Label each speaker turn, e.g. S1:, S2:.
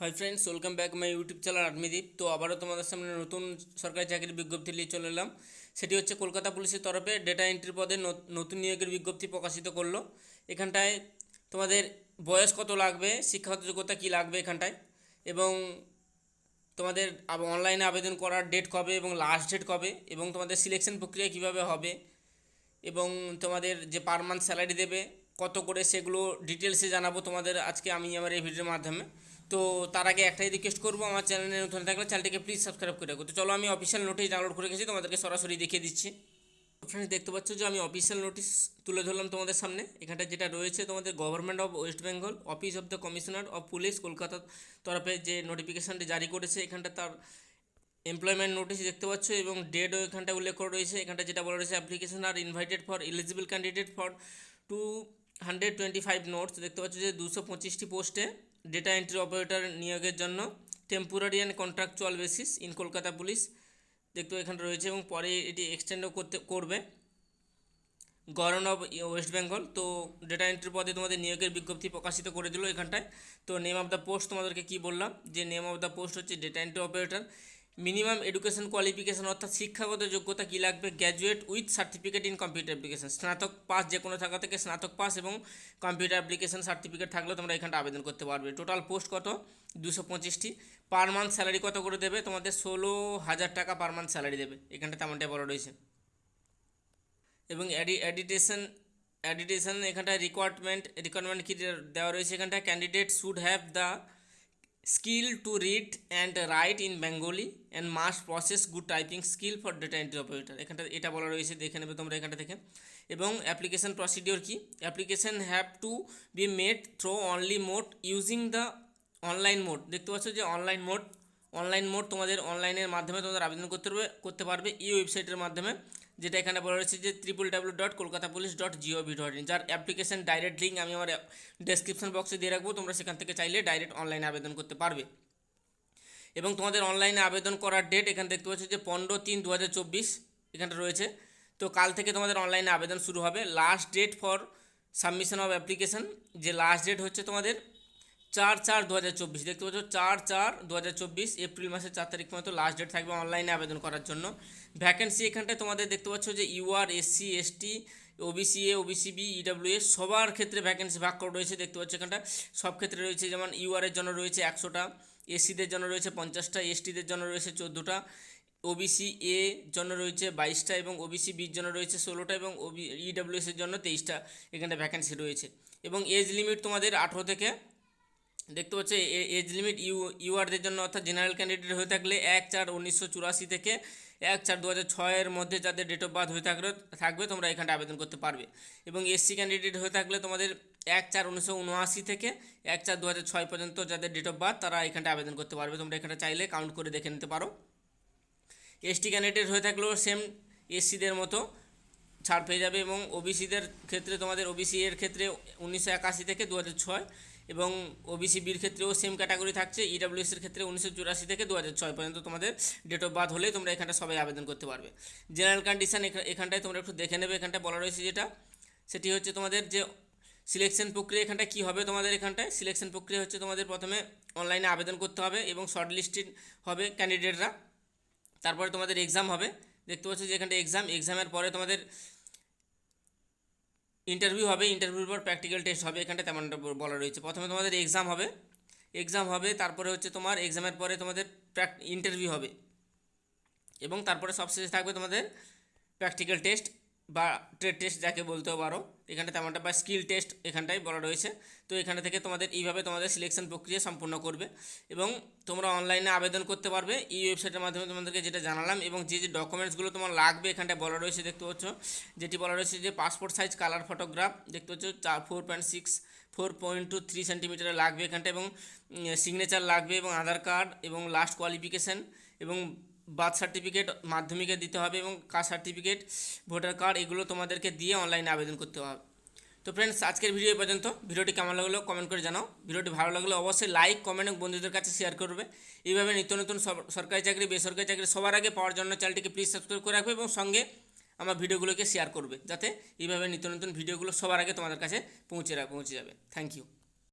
S1: Hi friends welcome back my YouTube channel Armideep তো আবারও তোমাদের সামনে নতুন সরকারি চাকরির বিজ্ঞপ্তি নিয়ে চলে এলাম। সেটি হচ্ছে কলকাতা পুলিশের তরফে ডেটা এন্ট্রি পদে নতুন নিয়োগের বিজ্ঞপ্তি প্রকাশিত করল। এখানটায় তোমাদের বয়স কত লাগবে, শিক্ষাগত যোগ্যতা কী লাগবে এখানটায়, এবং তোমাদের অনলাইনে আবেদন করার ডেট কবে এবং লাস্ট ডেট কবে, এবং তোমাদের সিলেকশন প্রক্রিয়া কীভাবে হবে, এবং তোমাদের যে পার মান্থ স্যালারি দেবে কত করে সেগুলো ডিটেলসে জানাব তোমাদের আজকে আমি আমার এই ভিডিওর মাধ্যমে। তো তার আগে একটাই রিকোয়েস্ট করব, আমার চ্যানেলে নতুন থাকলে চ্যানেলটিকে প্লিজ সাবস্ক্রাইব করে রাখো। তো চলো আমি অফিসিয়াল নোটিশ ডাউনলোড করে রেখেছি তোমাদেরকে সরাসরি দেখিয়ে দিচ্ছি। ফ্রেন্ডস দেখতে পাচ্ছ যে আমি অফিসিয়াল নোটিশ তুলে ধরলাম তোমাদের সামনে। এখানটা যেটা রয়েছে তোমাদের government of West Bengal office of the commissioner of police কলকাতার তরফে যে নোটিফিকেশানটি জারি করেছে, এখানটা তার এমপ্লয়মেন্ট নোটিশ দেখতে পাচ্ছ এবং ডেটও এখানটা উল্লেখ করা রয়েছে। এখানটা যেটা বলা রয়েছে application are invited for eligible candidate for two hundred twenty five notes দেখতে পাচ্ছ যে দুশো পঁচিশটি পোস্টে ডেটা এন্ট্রি অপারেটর নিয়োগের জন্য temporary and contractual basis in Kolkata police দেখতে এখানে রয়েছে এবং পরে এটি এক্সটেন্ডও করতে, করবে। গভর্নর অফ ওয়েস্ট বেঙ্গল তো ডেটা এন্ট্রি পদে তোমাদের নিয়োগের বিজ্ঞপ্তি প্রকাশিত করে দিল এখানটায়। তো নেম অফ দ্য পোস্ট তোমাদেরকে কি বললাম? যে নেম অফ দ্য পোস্ট হচ্ছে data entry operator minimum education qualification অর্থাৎ শিক্ষাগত যোগ্যতা কী লাগবে? Graduate with certificate in computer application স্নাতক পাস যে কোনো থাকা থেকে স্নাতক পাস এবং কম্পিউটার অ্যাপ্লিকেশন সার্টিফিকেট থাকলেও তোমরা এখানটা আবেদন করতে পারবে। টোটাল পোস্ট কত? দুশো পঁচিশটি। পার মান্থ স্যালারি কত করে দেবে? তোমাদের ষোলো হাজার টাকা পার মান্থ স্যালারি দেবে। এখানটা তেমনটাই বলা রয়েছে। এবং অ্যাডিটেশন অ্যাডিটেশন এখানটায় রিকোয়ারমেন্ট রিকোয়ারমেন্ট কী দেওয়া রয়েছে? এখানটায় candidate should have the skill to read and write in Bengali and must possess good typing skill for data entry operator এখানটা এটা বলা রয়েছে, দেখে নেবে তোমরা এখানটা থেকে। এবং অ্যাপ্লিকেশন প্রসিডিওর কি? Application have to be made through only mode using the online mode দেখতে পাচ্ছ যে অনলাইন মোড অনলাইন মোড তোমাদের অনলাইনের মাধ্যমে তোমাদের আবেদন করতে পারবে করতে পারবে এই ওয়েবসাইটের মাধ্যমে। যেটা এখানে বলা রয়েছে যে triple W dot Kolkata police dot gov dot in যার অ্যাপ্লিকেশন ডাইরেক্ট লিঙ্ক আমি আমার ডেসক্রিপশন বক্সে দিয়ে রাখব, তোমরা সেখান থেকে চাইলে ডাইরেক্ট অনলাইনে আবেদন করতে পারবে। এবং তোমাদের অনলাইনে আবেদন করার ডেট এখানে দেখতে পাচ্ছ যে পনেরো তিন দু হাজার চব্বিশ এখানটা রয়েছে। তো কাল থেকে তোমাদের অনলাইনে আবেদন শুরু হবে। Last date for submission of application যে লাস্ট ডেট হচ্ছে তোমাদের চার চার দু হাজার চব্বিশ। দেখতে পাচ্ছ চার চার দু হাজার চব্বিশ, এপ্রিল মাসের চার তারিখ পর্যন্ত লাস্ট ডেট থাকবে অনলাইনে আবেদন করার জন্য। ভ্যাকেন্সি এখানটায় তোমাদের দেখতে পাচ্ছ যে UR SC ST OBC A OBC B EWS সবার ক্ষেত্রে ভ্যাকেন্সি ভাগ করা রয়েছে। দেখতে পাচ্ছ এখানটা সব ক্ষেত্রে রয়েছে, যেমন ইউআরের জন্য রয়েছে একশোটা এসসিদের জন্য রয়েছে পঞ্চাশটা এসটিদের জন্য রয়েছে চোদ্দোটা ওবিসি এ জন্য রয়েছে বাইশটা এবং ওবিসি বির জন্য রয়েছে ষোলোটা এবং ওবি ইডাব্লিউএস এর জন্য তেইশটা এখানে ভ্যাকেন্সি রয়েছে। এবং এজ লিমিট তোমাদের আঠেরো থেকে দেখতে পাচ্ছ এজ লিমিট ইউ ইউআরদের জন্য অর্থাৎ জেনারেল ক্যান্ডিডেট হয়ে থাকলে এক চার উনিশশো চুরাশি থেকে এক চার দু হাজার ছয়ের মধ্যে যাদের ডেট অফ বার্থ হয়ে থাকলে, থাকবে, তোমরা এখানটা আবেদন করতে পারবে। এবং এসসি ক্যান্ডিডেট হয়ে থাকলে তোমাদের এক চার উনিশশো উনআশি থেকে এক চার দু ছয় পর্যন্ত যাদের ডেট অফ বার্থ তারা এখানটা আবেদন করতে পারবে। তোমরা এখানটা চাইলে কাউন্ট করে দেখে নিতে পারো। এসটি ক্যান্ডিডেট হয়ে থাকলেও সেম এসসিদের মতো ছাড় পেয়ে যাবে এবং ওবিসিদের ক্ষেত্রে, তোমাদের ওবিসি এর ক্ষেত্রে উনিশশো একাশি থেকে দু হাজার ছয় এবং ওবিসি বির ক্ষেত্রেও সেম ক্যাটাগরি থাকছে ইডাব্লিউএস এর ক্ষেত্রে উনিশশো চুরাশি থেকে দু হাজার ছয় পর্যন্ত তোমাদের ডেট অফ বার্থ হলে তোমরা এখানটা সবাই আবেদন করতে পারবে। জেনারেল কন্ডিশন এখানটায় তোমরা একটু দেখে নেবে, এখানটায় বলা রয়েছে যেটা। সেটি হচ্ছে তোমাদের যে সিলেকশন প্রক্রিয়া এখানটায় কী হবে তোমাদের এখানটায়? সিলেকশন প্রক্রিয়া হচ্ছে তোমাদের প্রথমে অনলাইনে আবেদন করতে হবে এবং শর্ট লিস্টেড হবে ক্যান্ডিডেটরা তারপরে তোমাদের এক্সাম হবে। দেখতে পাচ্ছ যে এখানটা এক্সাম এক্সামের পরে তোমাদের ইন্টারভিউ হবে ইন্টারভিউর পর প্র্যাকটিক্যাল টেস্ট হবে, এখানটা তেমনটা বলা রয়েছে। প্রথমে তোমাদের এক্সাম হবে এক্সাম হবে, তারপরে হচ্ছে তোমার এক্সামের পরে তোমাদের ইন্টারভিউ হবে। এবং তারপরে সবশেষে থাকবে তোমাদের প্র্যাকটিক্যাল টেস্ট বা ট্রেড টেস্ট যাকে বলতেও পারো এখানটা তেমনটা বা স্কিল টেস্ট এখানটাই বলা রয়েছে। তো এখানে থেকে তোমাদের এইভাবে তোমাদের সিলেকশন প্রক্রিয়া সম্পূর্ণ করবে এবং তোমরা অনলাইনে আবেদন করতে পারবে। এই ওয়েবসাইটের মাধ্যমে তোমাদেরকে যেটা জানালাম এবং যে যে ডকুমেন্টসগুলো তোমার লাগবে এখানটায় বলা রয়েছে, দেখতে পাচ্ছ? যেটি বলা রয়েছে যে পাসপোর্ট সাইজ কালার ফটোগ্রাফ দেখতে পাচ্ছ? চার four point six four point two three centimetre লাগবে এখানটা এবং সিগনেচার লাগবে এবং আধার কার্ড এবং লাস্ট কোয়ালিফিকেশান এবং বার্থ সার্টিফিকেট মাধ্যমিকে দিতে হবে এবং কাস্ট সার্টিফিকেট, ভোটার কার্ড এগুলো তোমাদেরকে দিয়ে অনলাইনে আবেদন করতে হবে। তো ফ্রেন্ডস আজকের ভিডিও পর্যন্ত। ভিডিওটি কেমন লাগল কমেন্ট করে জানাও। ভিডিওটি ভালো লাগলে অবশ্যই লাইক কমেন্ট এবং বন্ধুদের কাছে শেয়ার করবে। এইভাবে নিত্য নতুন সরকারি চাকরি, বেসরকারি চাকরি সবার আগে পাওয়ার জন্য চ্যানেলটিকে প্লিজ সাবস্ক্রাইব করে রাখবে এবং সঙ্গে আমার ভিডিওগুলোকে শেয়ার করবে, যাতে এইভাবে নিত্য নতুন ভিডিওগুলো সবার আগে তোমাদের কাছে পৌঁছে পৌঁছে যাবে। Thank you